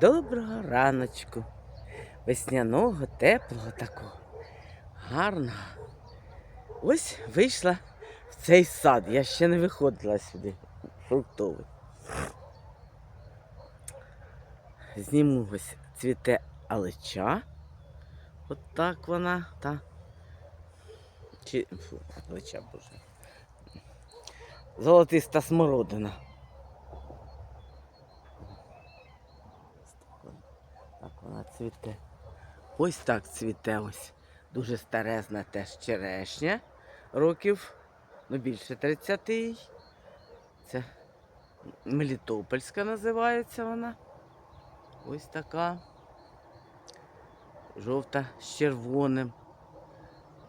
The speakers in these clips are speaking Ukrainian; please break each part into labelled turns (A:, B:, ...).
A: Доброго раночку. Весняного, теплого такого. Гарного. Ось вийшла в цей сад. Я ще не виходила сюди. Фруктовий. Зніму ось цвіте алеча. От так вона. Та. Чи. Фу, алеча, боже. Золотиста смородина. Так вона цвіте. Ось так цвіте ось. Дуже старезна теж черешня. Років, ну більше 30 їй. Це Мелітопольська називається вона. Ось така. Жовта з червоним.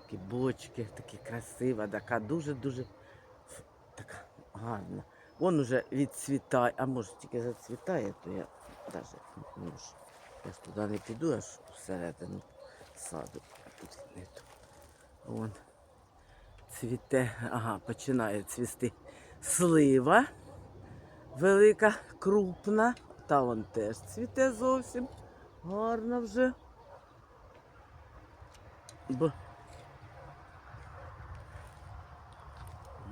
A: Такі бочки, такі красива, така дуже-дуже така гарна. Вон уже відцвітає, а може тільки зацвітає, то я навіть не можу. Я ж туди не піду, аж всередину саду. Тут. Вон цвіте, ага, починає цвісти слива. Велика, крупна. Та вон теж цвіте зовсім. Гарна вже. Бо...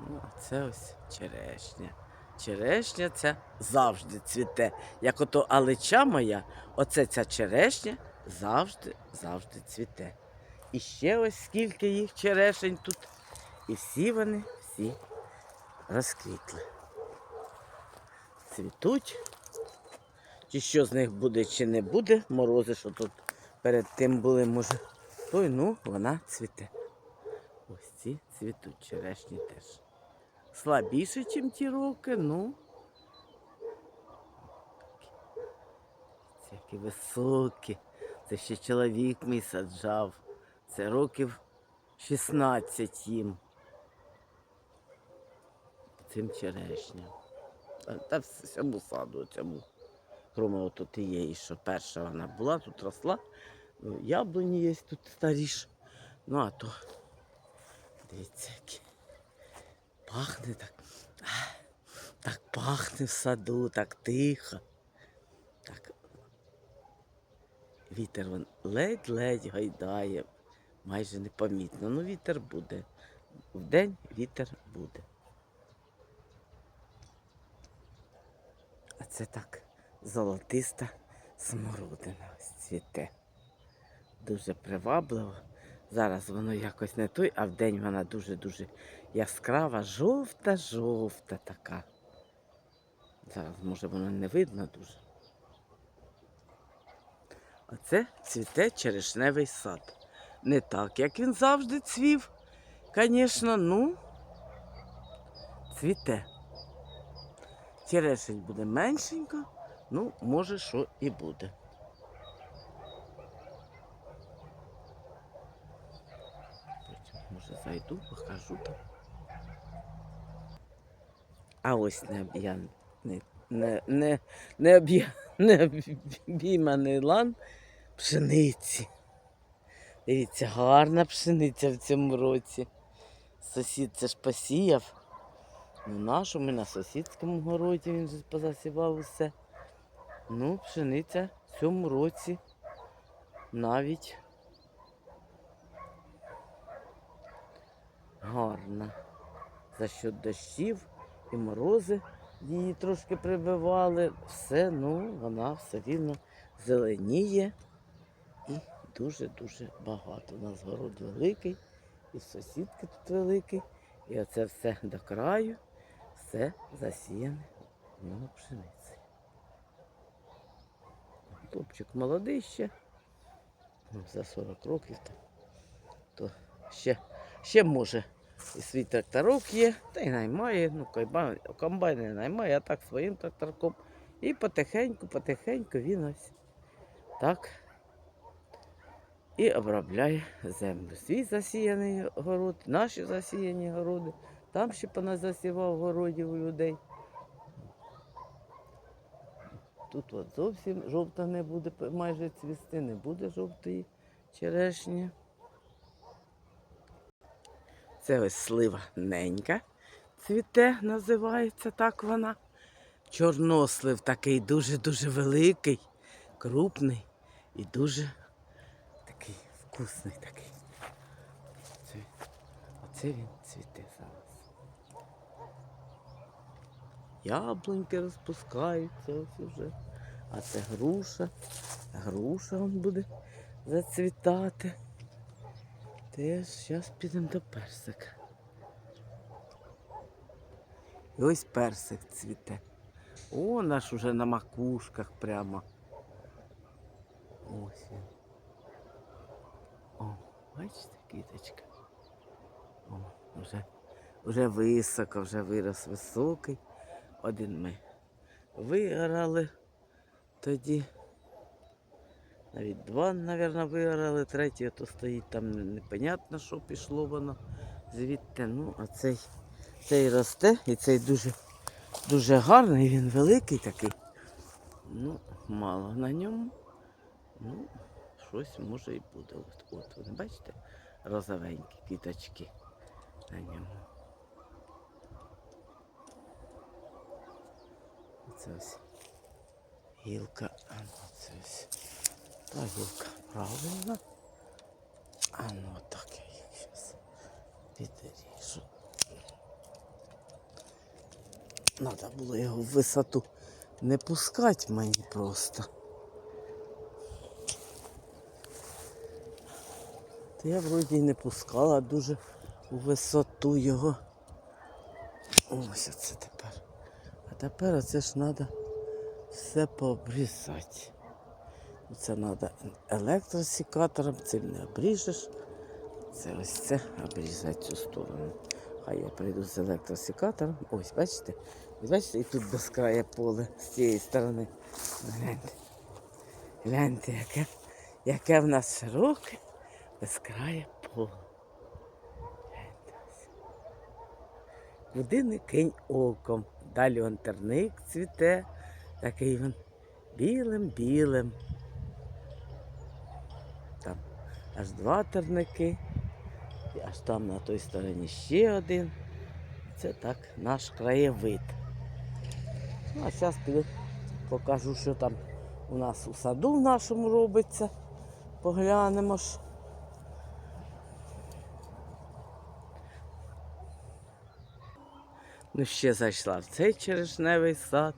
A: Ну, це ось черешня. Черешня ця завжди цвіте. Як ото алеча моя, оце ця черешня завжди, завжди цвіте. І ще ось скільки їх черешень тут. І всі вони, всі розквітли. Цвітуть. Чи що з них буде, чи не буде. Морози, що тут перед тим були, може. Той, ну, вона цвіте. Ось ці цвітуть черешні теж. Слабіше, ніж ті роки, ну. Це які високі. Це ще чоловік мій саджав. Це років 16 їм. Цим черешням. Та, та всьому саду цьому. Кроме ото тієї, що перша вона була, тут росла. Ну, Яблуні є тут старіш. Ну а то. Дивіться. Пахне так. Так пахне в саду, так тихо. Так. Вітер вон ледь-ледь гайдає, майже непомітно. Ну, вітер буде. Вдень вітер буде. А це так золотиста смородина цвіте. Дуже привабливо. Зараз воно якось не той, а вдень вона дуже-дуже яскрава, жовта-жовта така. Зараз, може, воно не видно дуже. Оце цвіте черешневий сад. Не так, як він завжди цвів. Звісно, ну, цвіте. Черешень буде меншенько, ну, може, що і буде. Потім, може, зайду, покажу там. А ось не об'ян, не, не, не, обійманий лан пшениці. Дивіться, гарна пшениця в цьому році. Сусід це ж посіяв. Ну, нашому на сусідському городі він же позасівав усе. Ну, пшениця в цьому році навіть гарна. За счет дощів і морози її трошки прибивали. Все, ну, вона все рівно зеленіє і дуже-дуже багато. У нас город великий, і сусідки тут великий. І оце все до краю, все засіяне ну, пшениці. Хлопчик молодий ще, ну, за 40 років, то ще, ще може. І свій тракторок є, та й наймає, ну, комбайн, не наймає, а так своїм тракторком. І потихеньку, потихеньку він ось так і обробляє землю. Свій засіяний город, наші засіяні городи, там ще поназасівав городів людей. Тут от зовсім жовта не буде майже цвісти, не буде жовтої черешні. Це ось слива ненька цвіте, називається так вона. Чорнослив такий дуже-дуже великий. крупний і дуже такий вкусний такий. Це, оце він цвіте зараз. Яблуньки розпускаються ось уже. А це груша. Груша он буде зацвітати. Теж зараз підемо до персика. І ось персик цвіте. О, наш уже на макушках прямо. Ось він. О, бачите, квіточка. О, вже, вже високо, вже вирос високий. Один ми виграли тоді. Навіть два, мабуть, виграли, третій то стоїть там непонятно, що пішло воно звідти. Ну, а цей, цей росте і цей дуже, дуже гарний, він великий такий. Ну, мало на ньому. Ну, щось може і буде. От, от ви бачите, розовенькі квіточки на ньому. Оце ось гілка. А ну це ось. Та гілка правильно. А ну так я їх зараз підріжу. Надо було його в висоту не пускати мені просто. Та я вроді не пускала дуже у висоту його. Ось оце тепер. А тепер оце ж треба все пообрізати. Це треба електросікатором, цим не обріжеш. Це ось це обрізати цю сторону. Хай я прийду з електросікатором. Ось, бачите? Бачите, і тут краю поле з цієї сторони. Гляньте. Гляньте, яке, яке в нас широке безкрає поле. Гляньте. Куди не кинь оком. Далі он терник цвіте, такий він білим-білим. Там аж два терники, і аж там на той стороні ще один. Це так наш краєвид. Ну, а зараз покажу, що там у нас у саду в нашому робиться. Поглянемо ж. Ну, ще зайшла в цей черешневий сад.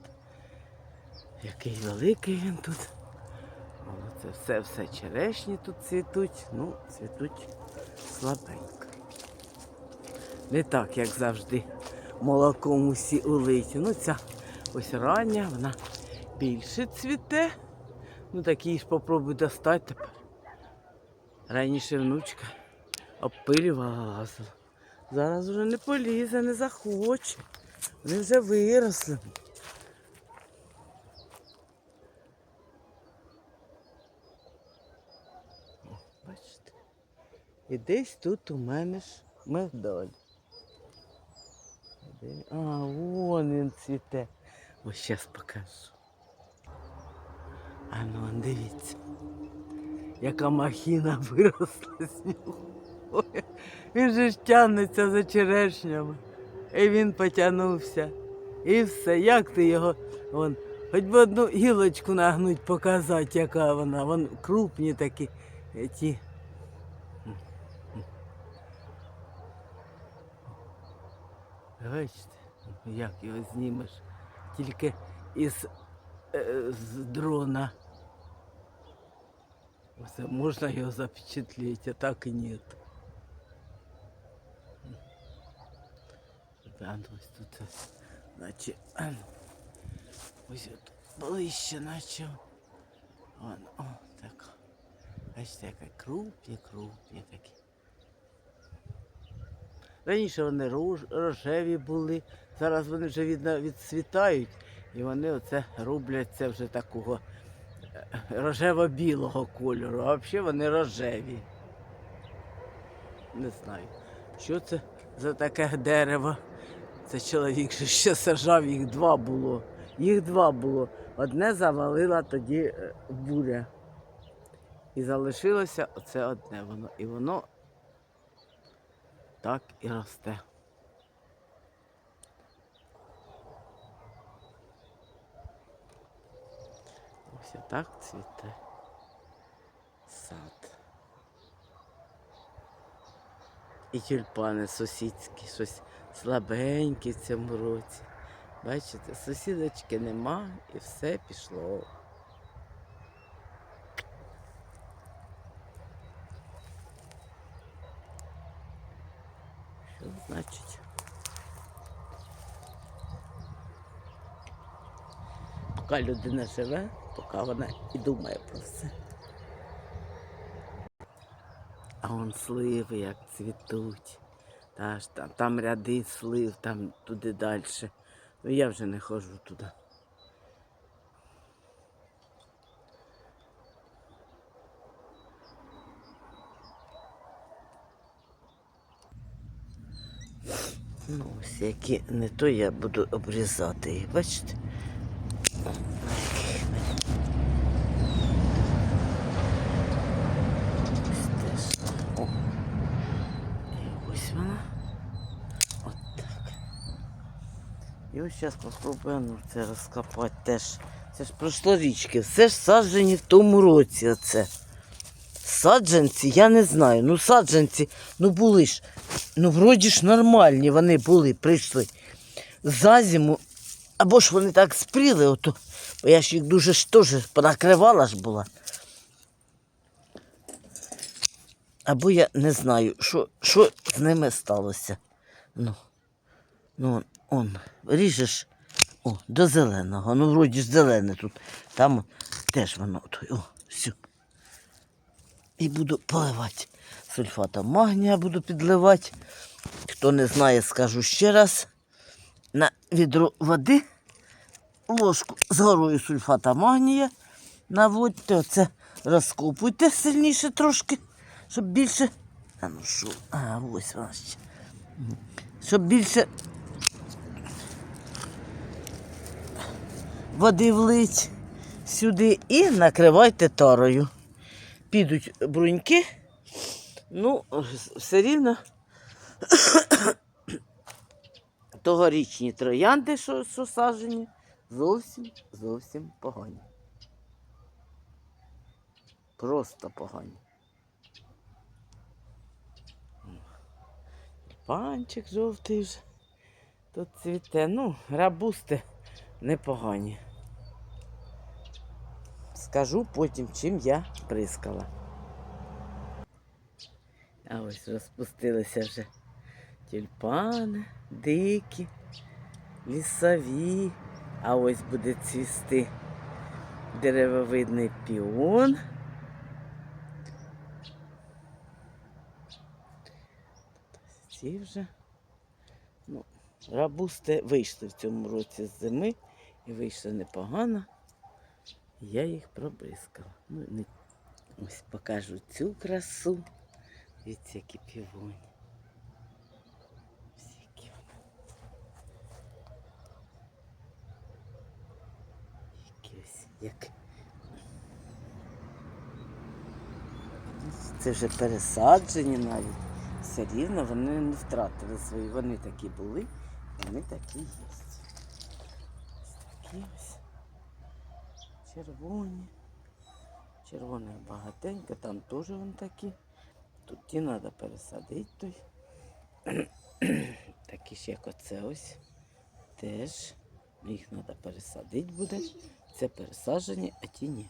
A: Який великий він тут. Це все, все черешні тут цвітуть. Ну, цвітуть слабенько. Не так, як завжди, молоком усі улиті. Ну, ця ось рання, вона більше цвіте. Ну, такі ж попробуй достати тепер. Раніше внучка обпилювала лазила. Зараз вже не полізе, не захоче. Вони вже виросли. О, Бачите? І десь тут у мене ж мигдаль. А, вон він цвіте. Ось зараз покажу. А ну, дивіться. Яка махіна виросла з нього. Ой, він же ж тягнеться за черешнями. І він потягнувся. І все. Як ти його. Вон, хоч би одну гілочку нагнуть, показати, яка вона. Вон крупні такі. Ті. Бачите, як його знімеш. Тільки із е, з дрона. Оце можна його запечатлеть, а так і ні. А ну, ось тут, ось, наче, а ну, ось от ближче, наче. Вон, о, така. Бачите, яка крупні, крупні такі. Раніше вони рож, рожеві були, зараз вони вже від, відцвітають, і вони оце рубляться вже такого е, рожево-білого кольору, а взагалі вони рожеві. Не знаю, що це за таке дерево. Це чоловік що ще сажав, їх два було. Їх два було. Одне завалила тоді е, буря. І залишилося оце одне воно. І воно так і росте. Ось так цвіте сад. І тюльпани сусідські, щось слабенькі в цьому році. Бачите, сусідочки нема і все пішло. Що значить? Поки людина живе, поки вона і думає про все. А он сливи як цвітуть. Та ж там, там ряди слив, там туди далі. Ну я вже не ходжу туди. Ну, ось які не то я буду обрізати їх, бачите? Ось теж. О. І ось вона. От так. Ось зараз попробуємо ну, це розкопати теж. Це ж прошлорічки. Все ж саджені в тому році оце. Саджанці, я не знаю. Ну, саджанці, ну були ж. Ну, вроді ж нормальні вони були, прийшли. За зиму. Або ж вони так спріли, ото, бо я ж їх дуже ж теж понакривала ж була. Або я не знаю, що, що з ними сталося. Ну, ну он, ріжеш о, до зеленого. Ну, вроді ж зелене тут. Там теж воно. О, все. І буду поливати. Сульфатом магнія буду підливати. Хто не знає, скажу ще раз. На відро води ложку з горою сульфата магнія наводьте, оце розкопуйте сильніше трошки, щоб більше. А ну що? А, ось вона ще. Щоб більше води влить сюди і накривайте тарою. Підуть бруньки, ну, все рівно тогорічні троянди, що, що саджені, зовсім зовсім погані. Просто погані. Панчик жовтий вже тут цвіте. Ну, рабусти непогані. Скажу потім, чим я прискала. А ось розпустилися вже тюльпани, дикі, лісові. А ось буде цвісти деревовидний піон. Ці вже. Ну, рабусти вийшли в цьому році з зими і вийшли непогано. Я їх пробризкала. Ну, не... Ось покажу цю красу. Дивіться, які півоні. Які вони. Які ось, як. Це вже пересаджені навіть. Все рівно вони не втратили свої. Вони такі були, вони такі є. Ось такі ось червоні. Червоних багатенько, там теж вони такі. Тут ті треба пересадити той. Такі ж, як оце ось. Теж. Їх треба пересадити буде. Це пересаджені, а ті ні.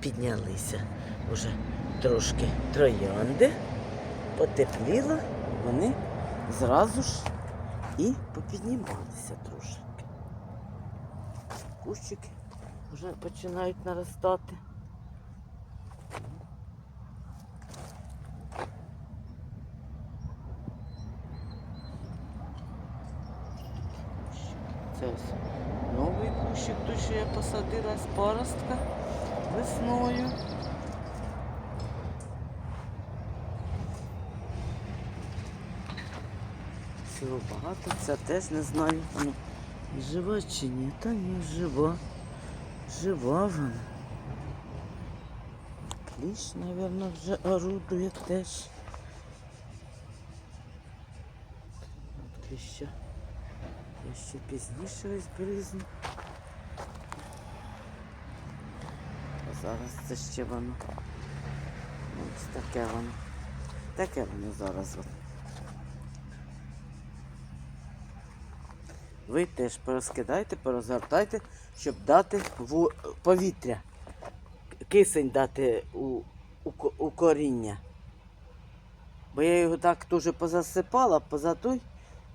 A: Піднялися вже трошки троянди, потепліло, вони зразу ж і попіднімалися трошки. Кущики вже починають наростати. Це ось новий кущик, той, що я посадила з паростка весною. Всього багато, це теж не знаю. Жива чи ні? Та ні, жива. Жива вона. Кліщ, мабуть, вже орудує теж. От кліща. Я ще пізніше розбризну. А зараз це ще воно. Ось таке воно. Таке воно зараз. Ви теж порозкидайте, порозгортайте, щоб дати в повітря. Кисень дати у, у, у коріння. Бо я його так дуже позасипала, позатуй,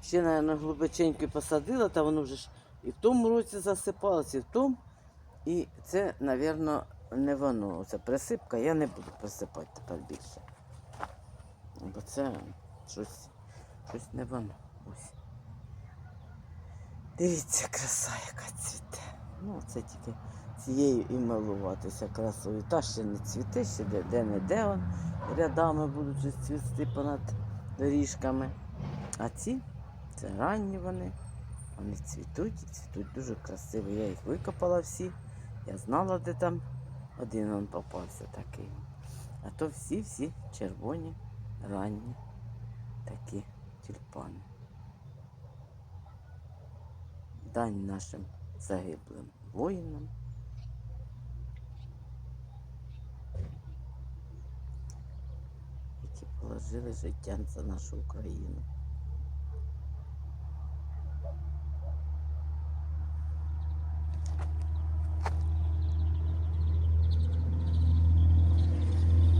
A: ще, мабуть, глибоченько посадила, та воно вже ж і в тому році засипалося, і в тому. І це, мабуть, не воно. Це присипка, я не буду присипати тепер більше. Бо це щось, щось не воно. Ось. Дивіться, краса, яка цвіте. Ну, це тільки цією і милуватися красою. Та ще не цвіте, ще де, де не де он рядами будуть цвісти понад доріжками. А ці це ранні вони. Вони цвітуть і цвітуть дуже красиво. Я їх викопала всі. Я знала, де там один он попався такий. А то всі-всі червоні, ранні такі тюльпани. Дань нашим загиблим воїнам. Які положили життя за нашу Україну.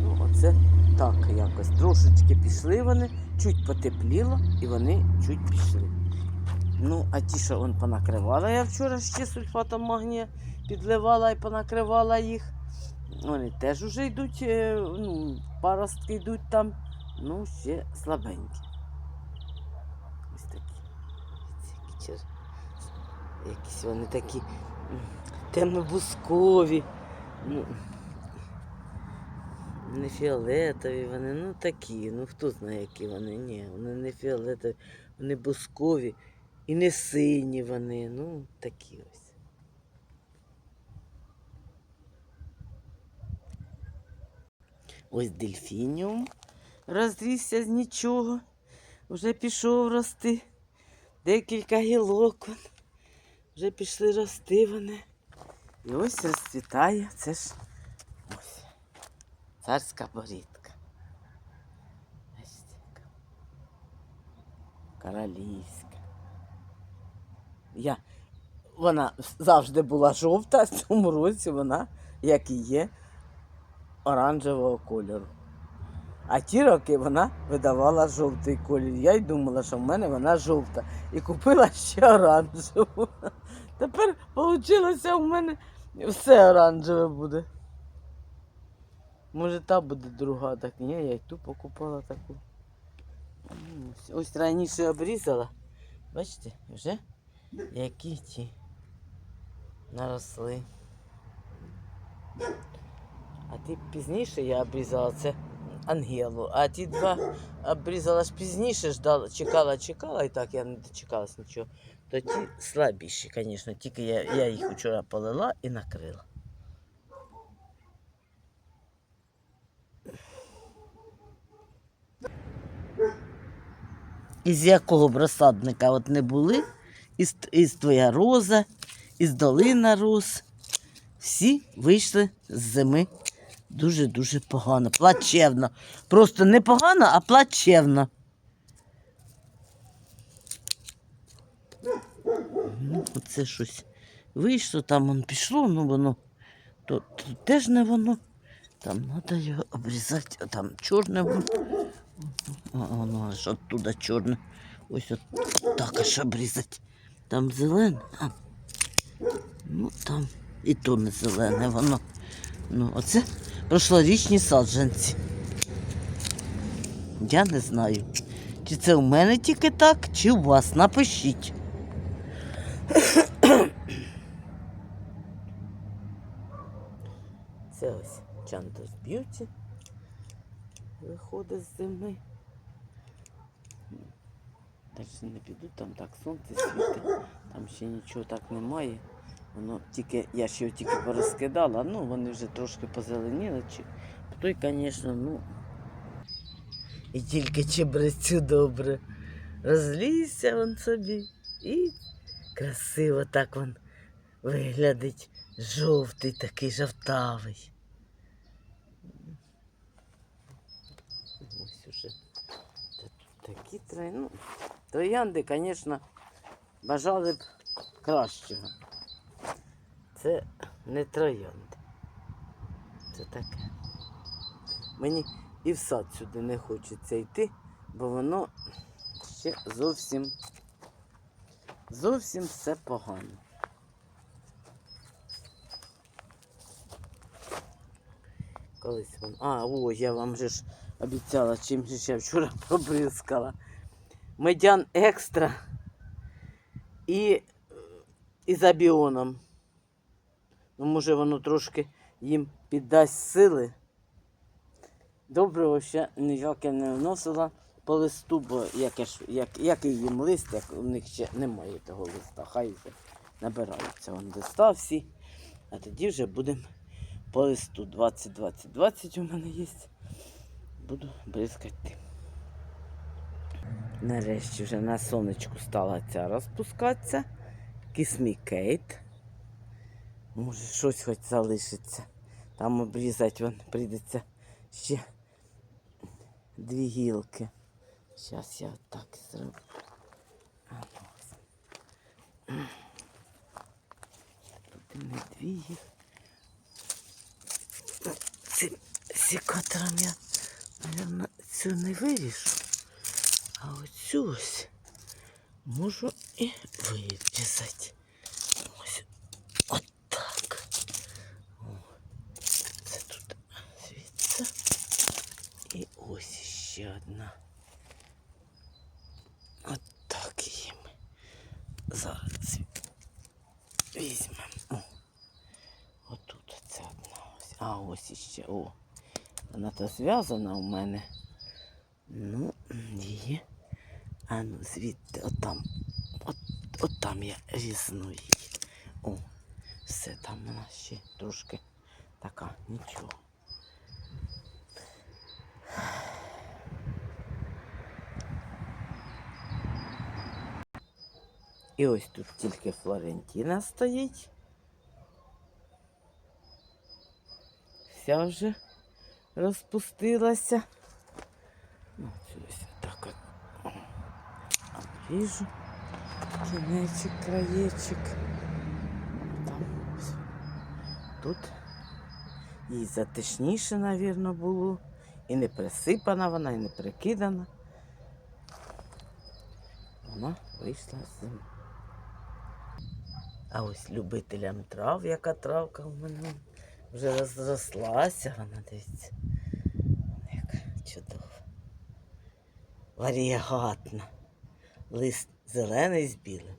A: Ну, оце так якось. Трошечки пішли вони, чуть потепліло і вони чуть пішли. Ну, а ті, що он понакривала, я вчора ще сульфатом магнія підливала і понакривала їх. Вони теж вже йдуть, е, ну, паростки йдуть там, ну, ще слабенькі. Ось такі. Якісь вони такі темно-бускові. Ну, не фіолетові вони, ну такі, ну хто знає, які вони. Ні, вони не фіолетові, вони бускові і не сині вони, ну такі ось. Ось дельфініум розрісся з нічого. Вже пішов рости. Декілька гілок. Вже пішли рости вони. І ось розцвітає. Це ж ось. Царська борідка. Королівська. Я, вона завжди була жовта, в цьому році вона, як і є, оранжевого кольору. А ті роки вона видавала жовтий колір. Я й думала, що в мене вона жовта. І купила ще оранжеву. Тепер вийшло, у мене все оранжеве буде. Може, та буде друга, так ні, я й ту покупала таку. Ось- раніше обрізала. Бачите, вже які ті наросли. А ті пізніше я обрізала це ангелу, а ті два обрізала ж пізніше, ждала, чекала, чекала, і так я не дочекалась нічого. То ті слабіші, звісно, тільки я, я їх вчора полила і накрила. Із якого б розсадника от не були, із, із твоя роза, із долина роз. Всі вийшли з зими дуже-дуже погано, плачевно. Просто не погано, а плачевно. Ну, оце щось вийшло, там воно пішло, ну воно то, то теж не воно. Там треба його обрізати, а там чорне воно. А воно аж оттуда чорне. Ось от так аж обрізати. Там зелене, а ну там і то не зелене воно. Ну, оце прошлорічні саджанці. Я не знаю, чи це у мене тільки так, чи у вас. Напишіть. Це ось Чантос Б'юті. Виходить з зими. Далі не піду, там так сонце світить, там ще нічого так немає. Воно тільки, Я ще його тільки порозкидала, ну вони вже трошки позеленіли. Чи... То й, звісно, ну. І тільки чебрецю добре. Розлізся він собі і красиво так він виглядить. Жовтий такий жовтавий. Ось уже. Та тут такі тройну. Троянди, звісно, бажали б кращого. Це не троянди. Це таке. Мені і в сад сюди не хочеться йти, бо воно ще зовсім зовсім все погано. Колись вам. А, о, я вам же ж обіцяла, чим же я вчора побризкала. Медян екстра і, і за біоном. Ну, може, воно трошки їм піддасть сили. Доброго ще ніяке не вносила по листу, бо яке ж, як, який їм лист, як у них ще немає того листа. Хай вже набираються вон листа всі. А тоді вже будемо по листу 20, 20, 20 у мене є. Буду бризкати. Нарешті вже на сонечку стала ця розпускатися. Кісмі Кейт. Може, щось хоч залишиться. Там обрізати вон прийдеться ще дві гілки. Зараз я так зроблю. Тут не дві гілки. Цим секатором я, мабуть, цю не вирішу. А оцю ось можу і вирізати. Отак. Це тут звідси. І ось ще одна. Отак її ми зараз візьмемо. Отут оце одна ось. А ось іще. О. Вона то зв'язана у мене. Ну. А ну звідти, отам. От, от там я різну її. О, все, там вона ще трошки така, нічого. І ось тут тільки Флорентіна стоїть. Вся вже розпустилася. Ну, це ось так от. Обріжу. Кінечик, краєчик. Там. Тут їй затишніше, мабуть, було. І не присипана вона, і не прикидана. Вона вийшла з зими. А ось любителям трав, яка травка в мене вже розрослася, вона дивіться. Яка чудова. Варіагатна. Лист зелений з білим.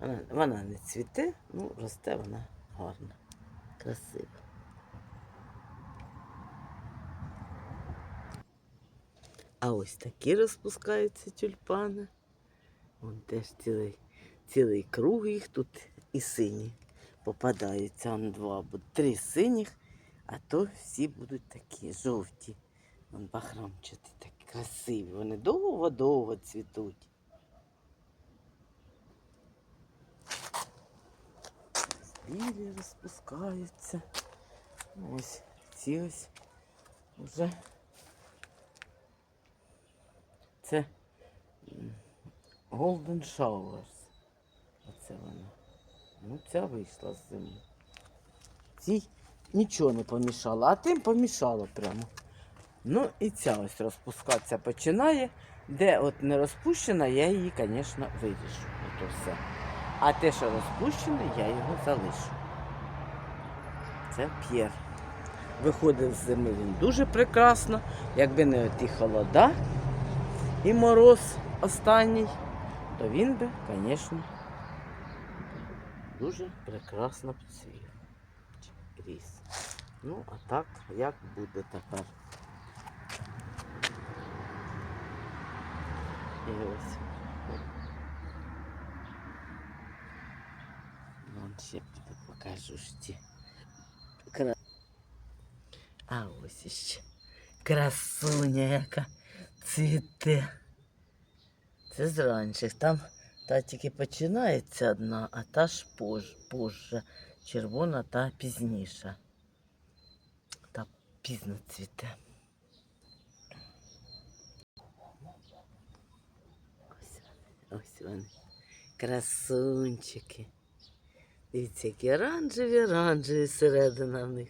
A: Вона, вона не цвіте, ну росте вона гарна, красива. А ось такі розпускаються тюльпани. Вон теж цілий, цілий круг їх тут і сині попадаються. Он два, три синіх, а то всі будуть такі жовті. Вон бахрамчаті, такі красиві. Вони довго-довго цвітуть. Білі розпускаються. Ось ці ось вже. Це Golden Showers. Оце вона. Ну, ця вийшла з землі. Цій нічого не помішало, а тим помішало прямо. Ну і ця ось розпускатися починає. Де от не розпущена, я її, звісно, виріжу. Ото все. А те, що розпущене, я його залишу. Це п'єр. Виходив з зими він дуже прекрасно, якби не оті холода і мороз останній, то він би, звісно, дуже прекрасно цвів. Ну, а так, як буде тепер? І. Вон ще покажу ж. Кра... А ось іще. Красуня яка цвіте. Це з ранших. Там та тільки починається одна, а та ж пож, позже. Червона та пізніша. Та пізно цвіте. Ось вони. Красунчики. Дивіться, які оранжеві, оранжеві середина в них.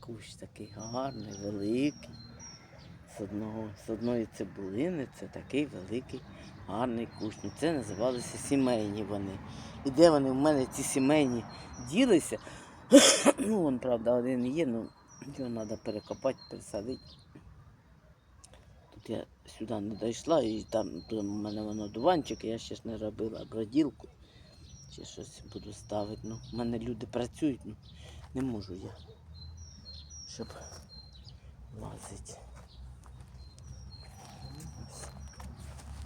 A: Кущ такий гарний, великий. З, одного, з одної цибулини це такий великий, гарний кущ. Ну, Це називалися сімейні вони. І де вони в мене ці сімейні ділися? ну, вон, правда, один є, ну його треба перекопати, пересадити. Тут я сюди не дійшла, і там у мене воно дуванчик, я ще ж не робила граділку. Ще щось буду ставити. Ну, в мене люди працюють, ну не можу я, щоб лазити.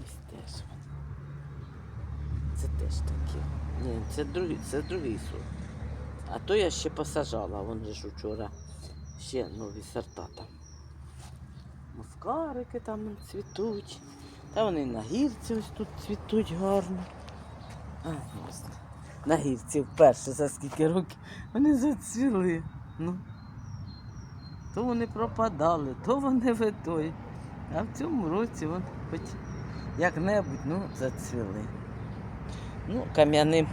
A: Ось, теж. Це теж таке. Ні, це другий, це другий сорт. А то я ще посажала, вон ж вчора ще нові сорта там. Мускарики там цвітуть. Та вони на гірці ось тут цвітуть гарно. А, ось. На гірці вперше за скільки років вони зацвіли. Ну. То вони пропадали, то вони витой. А в цьому році вон хоч як-небудь ну, зацвіли. Ну, кам'яним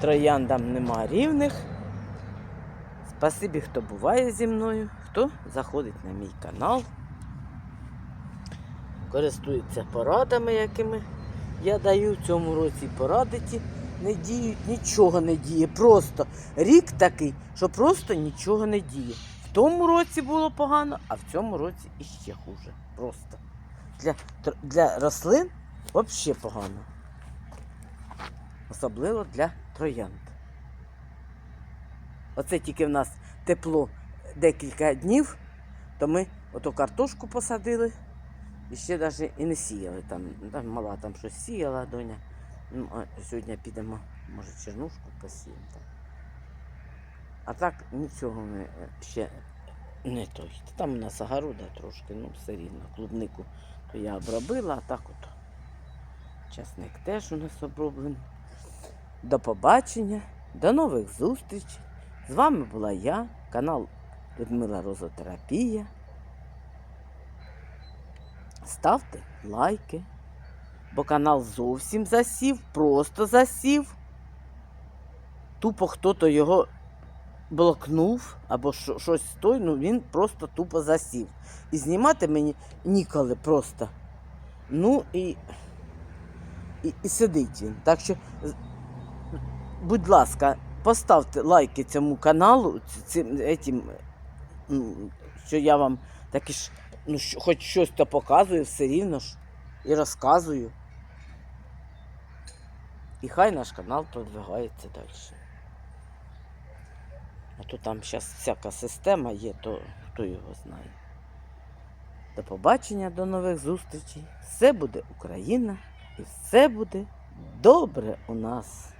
A: трояндам нема рівних. Спасибі, хто буває зі мною, хто заходить на мій канал, користується порадами, якими я даю в цьому році поради ті не діють, нічого не діє. Просто рік такий, що просто нічого не діє. В тому році було погано, а в цьому році іще хуже. Просто. Для, для рослин взагалі погано. Особливо для троянд. Оце тільки в нас тепло декілька днів, то ми ото картошку посадили і ще навіть і не сіяли. Там, там мала там щось сіяла доня. Ну, а сьогодні підемо, може, чернушку посіємо. Там. А так нічого ми е, ще не той. Там у нас огорода трошки, ну все рівно. Клубнику то я обробила, а так от. Часник теж у нас оброблений. До побачення, до нових зустрічей. З вами була я, канал Людмила Розотерапія. Ставте лайки, бо канал зовсім засів, просто засів. Тупо хто-то його блокнув або щось той, ну він просто тупо засів. І знімати мені ніколи просто. Ну і, і, і сидить він. Так що будь ласка, поставте лайки цьому каналу, цим етім, ну, що я вам таки ж, ну, хоч щось то показую, все рівно ж і розказую. І хай наш канал продвигається далі. А то там зараз всяка система є, то хто його знає. До побачення, до нових зустрічей. Все буде Україна і все буде добре у нас.